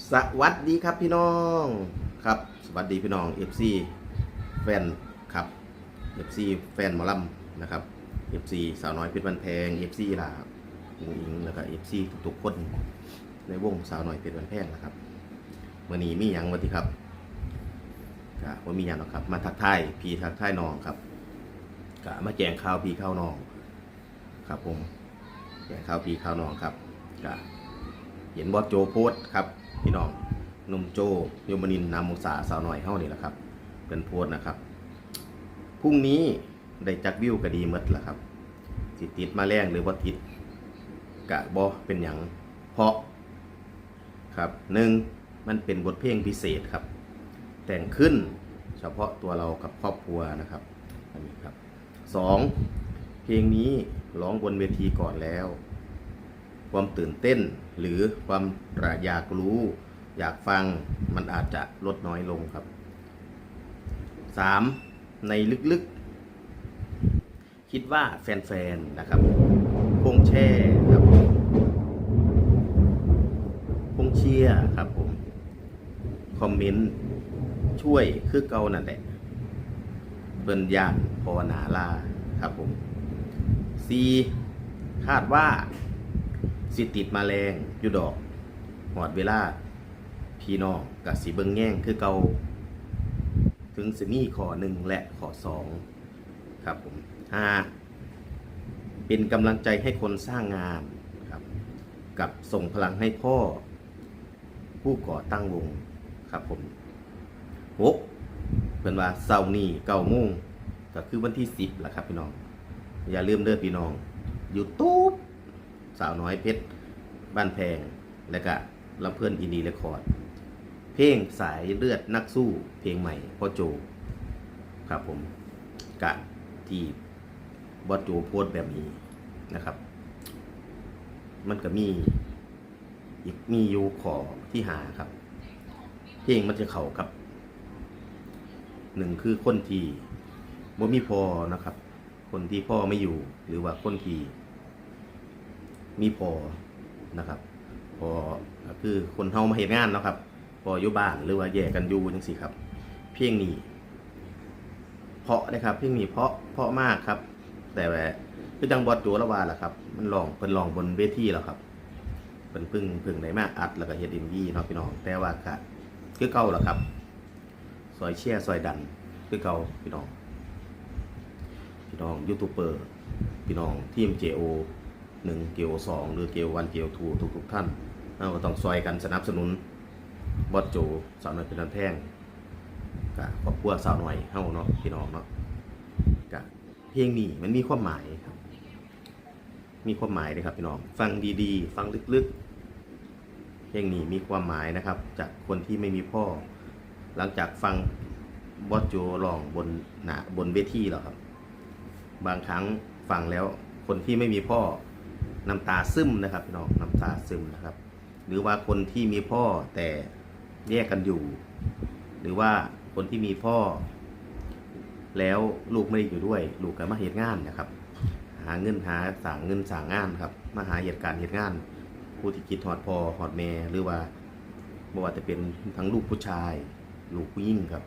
สวัสดีครับพี่น้องครับ สวัสดีพี่น้อง FC แฟนครับ FC แฟนหมอลำนะครับ FC สาวน้อยเพชรบันแพง FC ลาอุงอิงแล้วก็ FC ทุกๆคนในวงสาวน้อยเพชรบันแพงนะครับวันนี้มีหยังวันที่ครับกะว่ามีหยังหรอกครับ มาทักทายพี่ทักทายน้องครับกะมาแจงข่าวพี่ข้าวน้องครับผมแจงข่าวพี่ข้าวน้องครับกะเห็นบอสโจโพสครับ พี่น้องนุ่มโจโยมนินนามุสาสาวหน่อยเฮานี่แหละครับ เป็นโพสนะครับพรุ่งนี้ได้จักวิวก็ดีหมดละครับสิติดมาแรงหรือว่าติดกะบอเป็นอย่างเพราะครับหนึ่งมันเป็นบทเพลงพิเศษครับ แต่งขึ้นเฉพาะตัวเรากับครอบครัวนะครับอันนี้ครับสองเพลงนี้ร้องบนเวทีก่อนแล้ว ความตื่นเต้น หรือความอยากรู้ อยากฟังมันอาจจะลดน้อยลงครับ 3. ในลึกๆ คิดว่าแฟนๆนะครับคงแช่ครับคงเชียร์ครับผม คอมเมนต์ ช่วยคือเก่านั่นแหละเบิ่นยานพอนาลาครับผม 4. คาดว่า สิติดมาแรงอยู่ดอกหอดเวลา พี่น้องกับสีเบิงแง่งคือเกาถึงสิมีข้อหนึ่งและข้อสองครับผมห้าเป็นกำลังใจให้คนสร้างงานครับกับส่งพลังให้พ่อ ผู้ก่อตั้งวงครับผมหกเป็นว่าเสาร์นี้เก้าโมงก็คือวันที่สิบแหละครับพี่น้อง อย่าลืมเด้อพี่น้องยูทูบ สาวน้อยเพชรบ้านแพง และก็ลำเพื่อนอินดีเรคคอร์ด เพลงสายเลือดนักสู้เพลงใหม่พ่อโจ ครับผมกะที่บอโจโพสแบบนี้นะครับ มันก็มีอีกมีอยู่ขอที่หาครับ เพลงมันจะเข้ากับหนึ่งคือคนที่บ่มีพอนะครับ คนที่พ่อไม่อยู่หรือว่าคนที่ มีพอนะครับพอคือคนเฮามาเห็นงานเนาะครับพออยู่บ้านหรือว่าแยกกันอยู่จังซี่ครับ เพียงนี้เพาะนะครับเพียงนี้เพาะเพาะมากครับ แต่ว่าคือจังบอดโจละวาล่ะครับ มันลองเพิ่นลองบนเวทีแล้วครับเพิ่นพึ่งพึ่งได้มากอัดแล้วก็เฮ็ด MV เนาะพี่น้องแต่ว่าก็คือเก่าล่ะครับซอยเชียซอยดันคือเก่าพี่น้อง พี่น้องยูทูบเบอร์พี่น้องทีม JO หนึ่งเกียวสองหรือเกียววันเกียวทูทุกทุกท่านเราก็ต้องซอยกันสนับสนุนบอสโจสาวน้อยเป็นนันแพงกับครอบครัวสาวน้อยเฮ้าเนาะพี่น้องเนาะกับเพลงนี้มันมีความหมายครับ มีความหมายเลยครับพี่น้อง ฟังดีๆ ฟังลึกๆ เพลงนี้มีความหมายนะครับ จากคนที่ไม่มีพ่อ หลังจากฟังบอสโจร้องบนหนาบนเวทีแล้วครับ บางครั้งฟังแล้วคนที่ไม่มีพ่อ น้ำตาซึมนะครับพี่น้องน้ำตาซึมนะครับ หรือว่าคนที่มีพ่อแต่แยกกันอยู่ หรือว่าคนที่มีพ่อ แล้วลูกไม่ได้อยู่ด้วย ลูกก็มาเหตุงานนะครับ หาเงินหาสร้างเงินสร้างงานครับมาหาเหตุการณ์เหตุงานผู้ที่คิดหอดพ่อหอดแม่หรือว่าบ่ว่าจะเป็นทั้งลูกผู้ชาย ลูกผู้หญิงครับ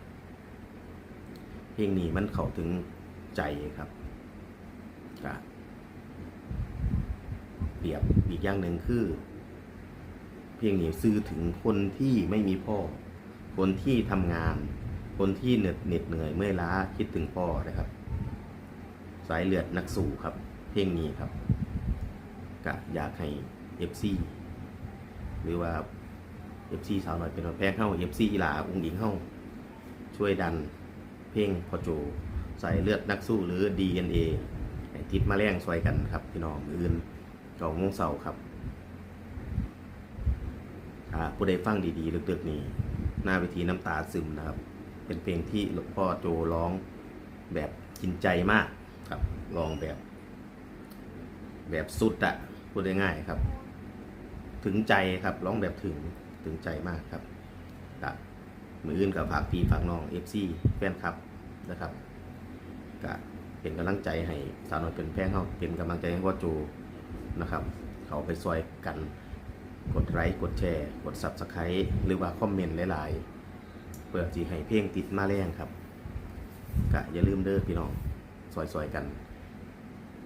เพลงนี้มันเข้าถึงใจครับก็เป รียบอีกอย่างหนึ่งคือ เพลงนี้ซื้อถึงคนที่ไม่มีพ่อ คนที่ทำงาน คนที่เหน็ดเหน็ดเหนื่อยเมื่อยล้าคิดถึงพ่อนะครับ สายเลือดนักสู้ครับ เพลงนี้ครับก็อยากให้ FC หรือว่า FC สาวน้อยเป็นแพงเข้า FC อีหลาอุ้งอิงเข้าช่วยดันเพลงพอโจใส่เลือดนักสู้หรือ DNA ทิศมาแรงซอยกันครับ พี่น้องอื่น เก่าโมงเสาร์ครับผู้ใดฟังดีๆลึกๆนี้ หน้าเวทีน้ำตาซึมนะครับ เป็นเพลงที่หลวงพ่อโจร้องแบบกินใจมากครับร้องแบบ แบบสุดอะพูดได้ง่ายๆครับ ถึงใจครับร้องแบบถึงถึงใจมากครับครับมืออื่นกับฝากพี่ฝากน้อง FC แฟนครับนะครับก็เป็นกำลังใจให้สาวน้อยเป็นแพงเขาเป็นกำลังใจให้พ่อโจ นะครับ เขาไปซอยกันกดไลค์กดแชร์ กด Subscribe หรือว่าคอมเมนต์หลายๆเพื่อที่ให้เพลงติดมาแรงครับก็อย่าลืมเด้อพี่น้องซอยๆกัน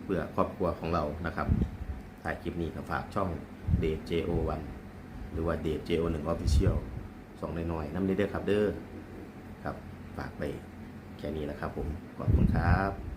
เพื่อครอบครัวของเรานะครับถ่ายคลิปนี้ก็ฝากช่อง d j o 1หรือว่า d j o 1 Official สองน้อยๆน้ำเด้อครับเด้อครับฝากไปแค่นี้แหละครับผมขอบคุณครับ